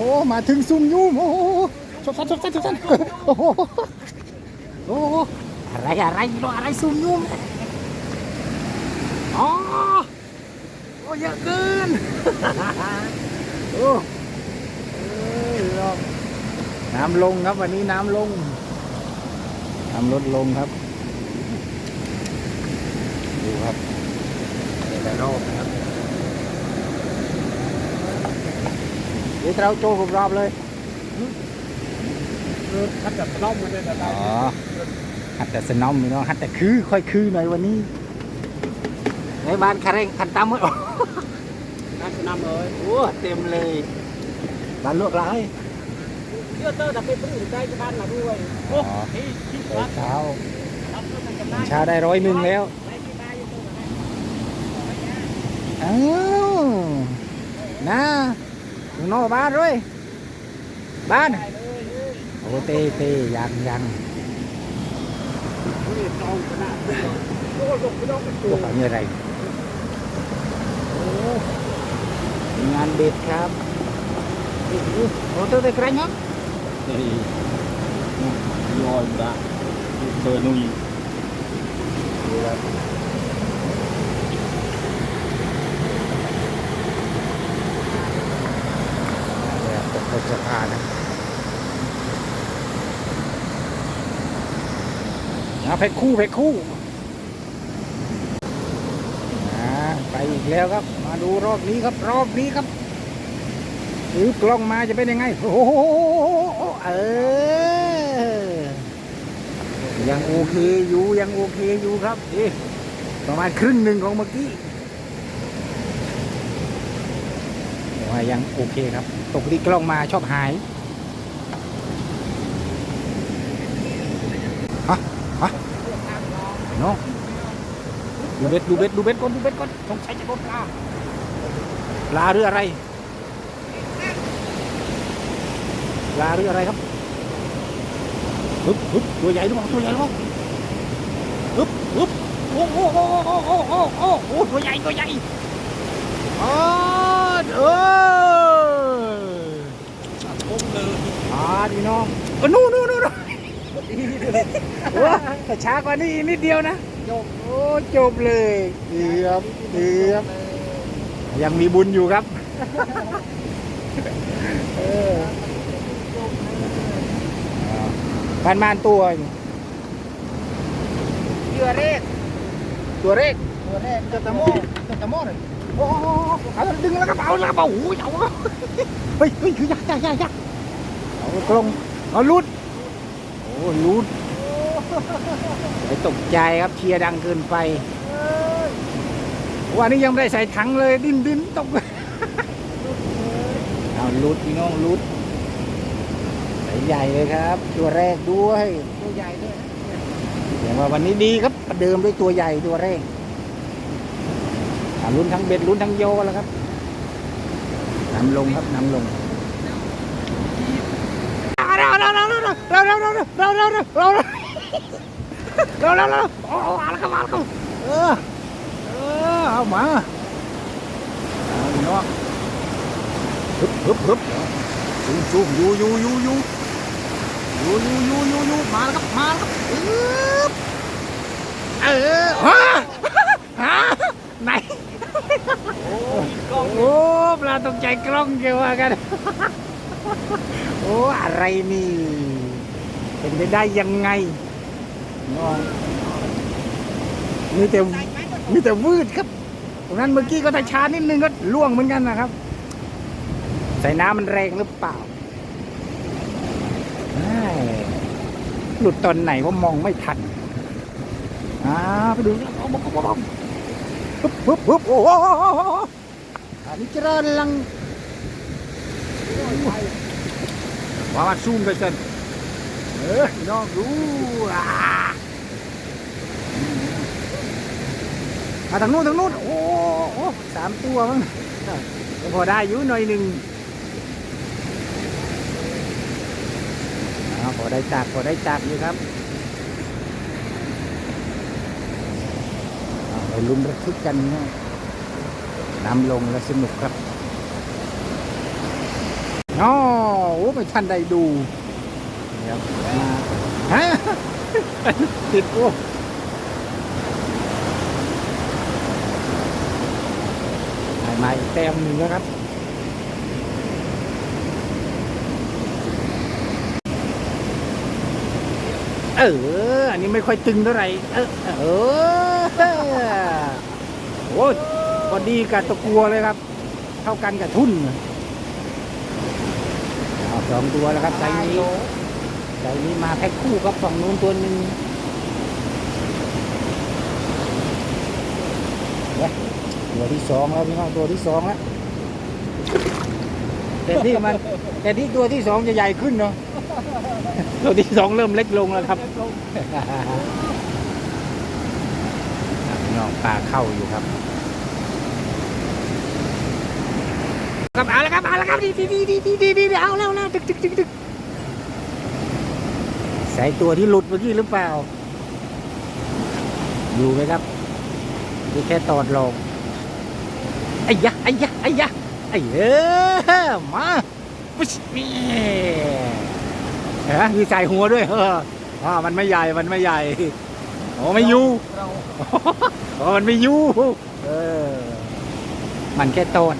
โหมาถึงซุ่มยุ่มโอ้โหชบสันชบสันชบสันโอ้โหโอ้โหอะไรอะไรรออะไรซุ่มยุ่มอ๋อโอ้เยอะเกินโอ้น้ำลงครับวันนี้น้ำลงน้ำลดลงครับ ดูครับแต่ละรอบนะครับ เดี๋ยวเราโจผมรอบเลยถ้าจับล่อมเลยนะอ๋อหัดแต่สนอมพี่น้องหัดแต่คือค่อยคือหน่อยวันนี้ในบ้านคาเร่งคันตามหมดโอ้น่าจะนำเลยโหเต็มเลยบ้านลวกไร้ายเชื่อเตอร์แต่เป็นผู้ใกล้จะบ้านเราด้วยโอ้เช้าเช้าได้ร้อยหนึ่งแล้วอ้าวนะ nó no, bán rồi bán ô tê tê dằn dằn có phải như này ngàn biệt khám ô tô tê cánh không rồi đã tôi nuôi. บนสะพานนะเอาเพชรคู่เพชรคู่อ่าไปอีกแล้วครับ มาดูรอบนี้ครับ รอบนี้ครับถือกล้องมาจะเป็นยังไง โอ้โหเออ ยังโอเคอยู่ยังโอเคอยู่ครับนี่ประมาณครึ่งหนึ่งของเมื่อกี้่ายังโอเคครับ ตกที่กล้องมาชอบหายฮะฮะน้องดูเบ็ดดูเบ็ดดูเบ็ดก่อนดูเบ็ดก่อนสงสัยจะโดนปลาปลาหรืออะไรปลาหรืออะไรครับฮึบฮึบตัวใหญ่หรือเปล่าตัวใหญ่หรือเปล่าฮึบฮึบโอ้โหโอ้โหโอ้โหโอ้โหโอ้โหตัวใหญ่ตัวใหญ่อ๋อ เออคงเลยอ่าดีน้องเออนู่นนู่นนู่นนู่นโอ้แต่ช้ากว่านี้อีกนิดเดียวนะจบโอ้จบเลยเกือบเกือบยังมีบุญอยู่ครับเออบ้านมานตัวอยู่เยื่อเรกตัวเลขตัวแรกจะตะโมจะตะโมเลย โอ้เอาดึงแล้วก็เอาแล้วก็เอาโอ้ยเอาเอาเฮ้ยเฮ้ยคือยักษ์ยักษ์ยักษ์ยักษ์เอากลงเอาลุดโอ้ลุดไปตกใจครับเชียร์ดังเกินไปวันนี้ยังไม่ได้ใส่ถังเลยดิ้นดิ้นตกเอาลุดพี่น้องลุดใส่ใหญ่เลยครับ ตัวแรกด้วยตัวใหญ่ด้วยแต่ว่าวันนี้ดีครับประเดิมด้วยตัวใหญ่ตัวแรก ลุ้นทั้งเบ็ดลุ้นทั้งโยแล้วครับนำลงครับนำลงเราเราเราเราเราเราเราเราเราเราเราเราเราเราเราโอ้เอาละครับเอาละครับเออเออเอามาเอาเนาะฮึบฮึบฮึบซูมซูมยูยูยูยูยูยูยูยูยูมาแล้วครับมาแล้วครับอึ๊บเออฮะฮะไหน โอ้โอ้ปลาตกใจกล้องเกี่ยวกัน โอ้อะไรนี่ เป็นไปได้ยังไงน้องมีแต่มีแต่วืดครับตรงนั้นเมื่อกี้ก็ตาชานิดนึงก็ล่วงเหมือนกันนะครับ ใส่น้ำมันแรงหรือเปล่าหลุดตอนไหนว่ามองไม่ทัน อ่า ไปดูนะเอามาเอามาเอามาปึ๊บปึ๊บปึ๊บโอ้โหอันนี้เจริญลัง ว่ามาซูมไปกันเออน้องดูอ่ามาทางนู้นทางนู้นโอ้โหสามตัวมั้งพอได้อยู่หน่อยหนึ่งพอได้จักพอได้จักอยู่ครับอ่า ไปลุ้นระทึกกันนะน้ำลงแล้วสนุกครับอ๋อโอ้ไม่ทันได้ดูเดี๋ยวมาฮะติดโอ้มาอีกแต้มหนึ่งแล้วครับเออ อันนี้ไม่ค่อยตึงเท่าไหร่ เออ เออ โอ้ยพอดีกับตะกัวเลยครับ เท่ากันกับทุ่นเอาสองตัวแล้วครับไซส์นี้ไซส์นี้มาแพ็คคู่ครับฝั่งนู้นตัวหนึ่งเนี่ยตัวที่สองแล้วพี่น้องตัวที่สองแล้วแต่ที่มันแต่ที่ตัวที่สองจะใหญ่ขึ้นเนาะตัวที่สองเริ่มเล็กลงแล้วครับ พี่น้องปลาเข้าอยู่ครับครับเอาละครับเอาละครับดีดีดีดีดีดีดีเอาแล้วแล้วดึกดึกดึกดึกใส่ตัวที่หลุดเมื่อกี้หรือเปล่า อยู่ไหมครับนี่แค่ตอดลงไอ้ยะไอ้ยะไอ้ยะไอ้เออมาปุ๊ชนี่เห็นไหมมีใส่หัวด้วยเอออ๋อมันไม่ใหญ่มันไม่ใหญ่ โอ้ไม่อยู่เราโอ้มันไม่อยู่เออมันแค่ตอน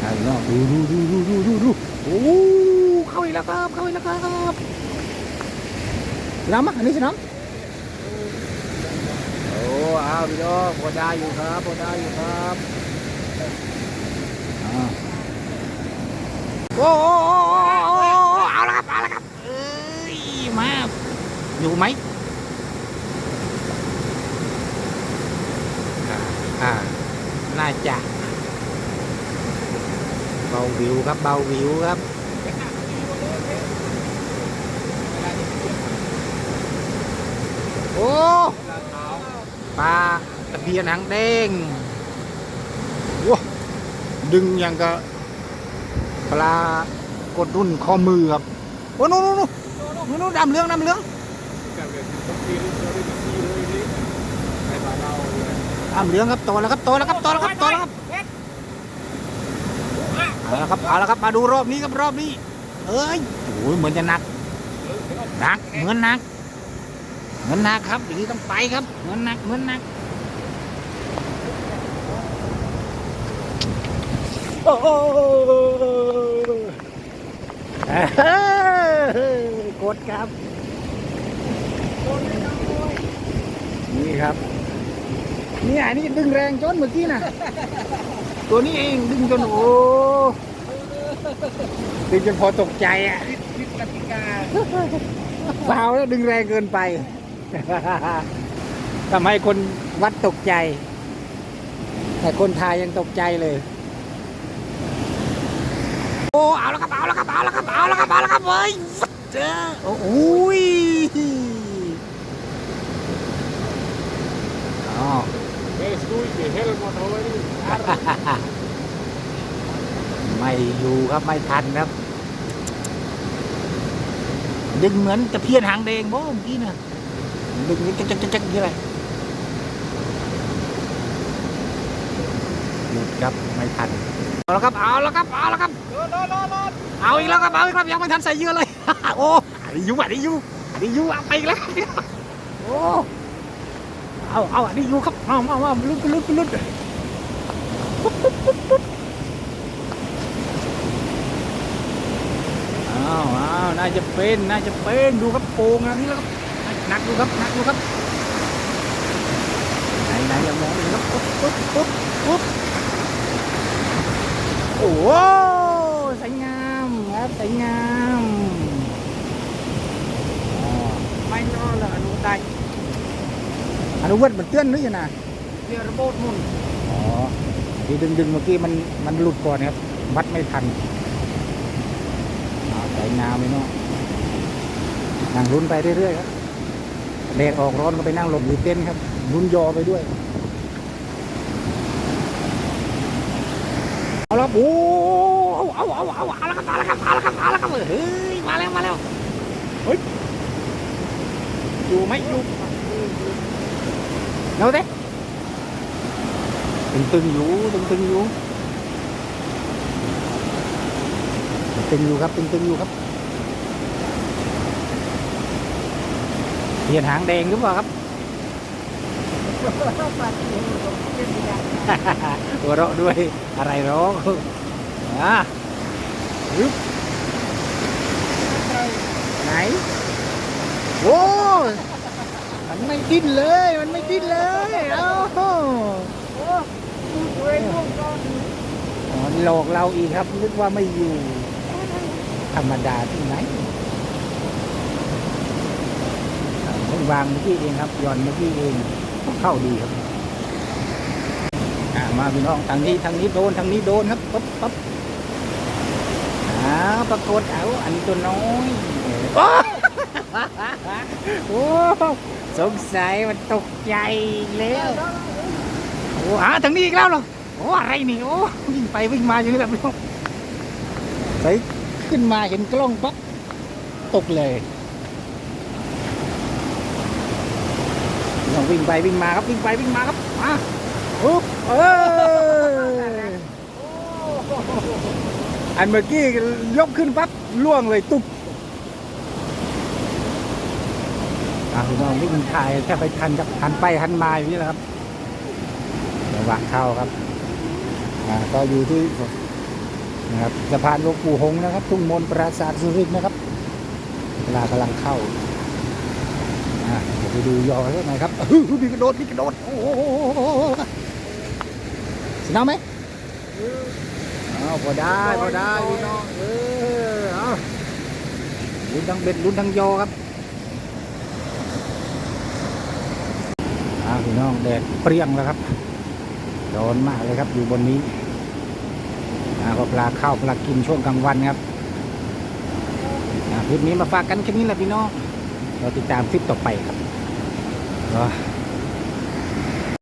เอาอีกแล้วดูดูดูดูดูดูดูโอ้เข้าอีกแล้วครับเข้าอีกแล้วครับน้ำอะอันนี้ใช่น้ำโอ้เอาพี่น้องพอได้อยู่ครับพอได้อยู่ครับอ่าโอ้โอ้โอ้โอ้โอ้เอาละครับเอาละครับเอ้ยมา อยู่ไหมอ่าอ่า น่าจะเบาวิวครับเบาวิวครับโอ้ปลาตะเพียนหางแดงว้าดึงอย่างกับปลากดรุ่นข้อมือครับ โอ้นู่นนู่นนู่นนู่นนู่นดำเหลืองดำเหลืองกันเลยต้ อ้านเราเลยดำเหลืองครับโตแล้วครับโตแล้วครับโตแล้วครับโตแล้วครับเอาละครับเอาละครับมาดูรอบนี้ครับรอบนี้ เอ้ยโอ้ยเหมือนจะหนักหนักเหมือนหนักเหมือนหนักครับอย่างนี้ต้องไปครับเหมือนหนักเหมือนหนักโอ้โหกดครับ นี่ครับนี่อันนี้ดึงแรงจนเมื่อกี้น่ะตัวนี้เองดึงจนโอ้ดึงจนพอตกใจอะพิษกติกาเปล่าแล้วดึงแรงเกินไปทำให้คนวัดตกใจ แต่คนไทยยังตกใจเลย โอ้เอาแล้วครับเอาแล้วครับเอาแล้วครับเอาแล้วครับเอาแล้วครับเฮ้ยเจ้าโอ้โหยอ๋อ เฮ้ยสกุยเฮลหมดเอาไว้นี่ ไม่ อยู่ครับไม่ทันครับ ดึงเหมือนตะเพียนหางแดงบ่เมื่อกี้นะดึงจักจักจักจักอย่างหยุดครับไม่ทันเอาละครับเอาละครับเอาละครับเอาอีกแล้วครับเอาอีกครับยังไม่ทันใส่เยอะเลยโอ้ดียูอันนี้ยูอันนี้ยูเอาไปอีกแล้วโอ้เอาเอาดียูครับเอาเอาเอาลุ้นลุ้นลุ้น อ้าวอ้าวน่าจะเป็นน่าจะเป็นดูครับโป่งอันนี้แล้วครับหนักดูครับหนักดูครับไหนไหนอย่ามองเลยครับปุ๊บปุ๊บปุ๊บปุ๊บโอ้โหสวยงามครับสวยงามอ๋อไม่นอนละอนุได้อนุวัตมันเตือนหรือยังนะเดี๋ยวระบบมุนอ๋อที่ดึงดึงๆเมื่อกี้มันมันหลุดก่อนครับวัดไม่ทันอ๋อ สวยงามเลยเนาะนั่งลุ้นไปเรื่อยๆครับแดดออกร้อนก็ไปนั่งหลบอยู่เต็นครับลุ้นยอไปด้วยเอาละโอ้เอาเอาเอาเอาเอาละครับเอาละครับเอาละครับเอาละครับเฮ้ยมาแล้วมาแล้วเฮ้ยอยู่ไหมอยู่เอาเด้ตึงตึงๆอยู่ตึงตึงๆอยู่ ตึงๆอยู่ครับ ตึงๆอยู่ครับเทียนหางแดงหรือเปล่าครับหัวเราะด้วยอะไรร้องอะยึบไหนโอ้มันไม่ดิ้นเลย มันไม่ดิ้นเลยเอ้าอ๋อหลอกเราอีกครับนึกว่าไม่อยู่ ธรรมดาที่ไหนเพิ่งวางเมื่อกี้เองครับย่อนเมื่อกี้เองเข้าดีครับมาพี่น้องทางนี้ทางนี้โดนทางนี้โดนครับปั๊บปั๊บอ้าวปรากฏเอาอันตัวน้อยโอ้โอ้สงสัยมันตกใจแล้วโอ้หาทางนี้อีกแล้วเหรอโอ้อะไรนี่โอ้วิ่งไปวิ่งมาอย่างนี้แหละพี่น้องใส่ ขึ้นมาเห็นกล้องปั๊บตกเลยพี่น้องวิ่งไปวิ่งมาครับวิ่งไปวิ่งมาครับมาปุ๊บเอออันเมื่อกี้ยกขึ้นปั๊บล่วงเลยตุ๊บอะพี่น้องวิ่งถ่ายแค่ไปทันกับทันไปทันมาอย่างนี้แหละครับระวังเข้าครับอ่าก็อยู่ที่ นะครับสะพานหลวงปู่หงนะครับ ทุ่งมนปราสาทสุรินทร์นะครับเวลากำลังเข้าเดี๋ยวไปดูยอให้หน่อยครับมีกระโดดมีกระโดดโอ้โหสนามไหมเอาพอได้พอได้พี่น้องเออเอาลุ้นทั้งเบ็ดลุ้นทั้งโยครับเอาพี่น้องแดดเปรี้ยงแล้วครับร้อนมากเลยครับอยู่บนนี้ ก็ปลาเข้าปลากินช่วงกลางวันครับคลิปนี้มาฝากกันแค่นี้แหละพี่น้องเราติดตามคลิปต่อไปครับ